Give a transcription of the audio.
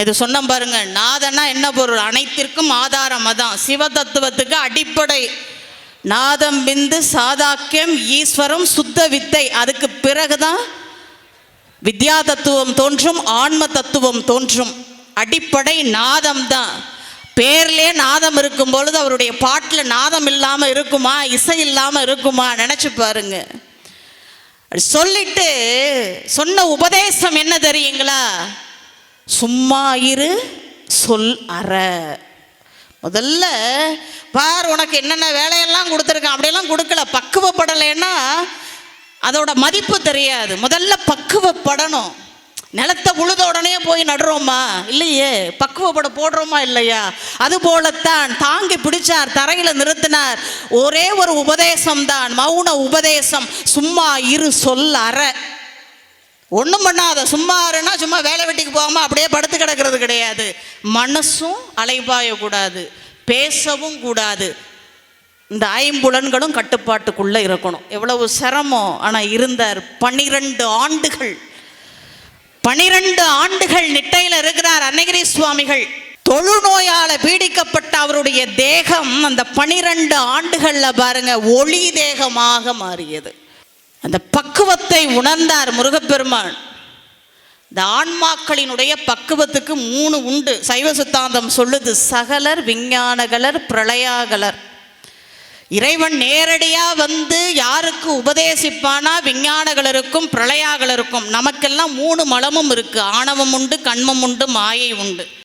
இது சொன்ன பாருங்க நாதனா என்ன பொருள்? அனைத்திற்கும் ஆதாரம் அதான். சிவ தத்துவத்துக்கு அடிப்படை. நாதம் பிந்து சாதாக்கியம் ஈஸ்வரம் சுத்த வித்தை. அதுக்கு பிறகுதான் வித்யா தத்துவம் தோன்றும் ஆன்ம தத்துவம் தோன்றும். அடிப்படை நாதம் தான் பேர்லே நாதம் இருக்கும் பொழுது அவருடைய பாட்டில் நாதம் இல்லாமல் இருக்குமா இசை இல்லாமல் இருக்குமா நினச்சி பாருங்க. சொல்லிட்டு சொன்ன உபதேசம் என்ன தெரியுங்களா? சும்மா இரு சொல் அற. முதல்ல பார் உனக்கு என்னென்ன வேலையெல்லாம் கொடுத்துருக்கான்? அப்படியெல்லாம் கொடுக்கல. பக்குவப்படலைன்னா அதோட மதிப்பு தெரியாது. முதல்ல பக்குவப்படணும். நிலத்தை உழுத உடனே போய் நடுறோமா? இல்லையே. பக்குவப்பட போடுறோமா இல்லையா? அது போலத்தான் தாங்கி பிடிச்சார் தரையில் நிறுத்தினார். ஒரே ஒரு உபதேசம் தான் மௌன உபதேசம். சும்மா இரு சொல் அற. ஒன்றும் பண்ணாத. சும்மா இருன்னா சும்மா வேலை வெட்டிக்கு போகாமல் அப்படியே படுத்து கிடக்கிறது கிடையாது. மனசும் அலைபாயக்கூடாது. பேசவும் கூடாது. இந்த ஐம்புலன்களும் கட்டுப்பாட்டுக்குள்ளே இருக்கணும். எவ்வளவு சிரமம். ஆனால் இருந்தார். பன்னிரெண்டு ஆண்டுகள். பனிரெண்டு ஆண்டுகள் நிட்டையில் இருக்கிறார் அன்னகிரி சுவாமிகள். தொழுநோயால் பீடிக்கப்பட்ட அவருடைய தேகம் அந்த பனிரெண்டு ஆண்டுகளில் பாருங்க ஒளி தேகமாக மாறியது. அந்த பக்குவத்தை உணர்ந்தார் முருகப்பெருமான். இந்த ஆன்மாக்களினுடைய பக்குவத்துக்கு மூணு உண்டு. சைவ சித்தாந்தம் சொல்லுது சகலர் விஞ்ஞானகலர் பிரளயாகலர். இறைவன் நேரடியாக வந்து யாருக்கு உபதேசிப்பானா? விஞ்ஞானகளருக்கும் பிரளயாகலருக்கும். நமக்கெல்லாம் மூணு மலமும் இருக்குது ஆணவம் உண்டு கண்மம் உண்டு மாயை உண்டு.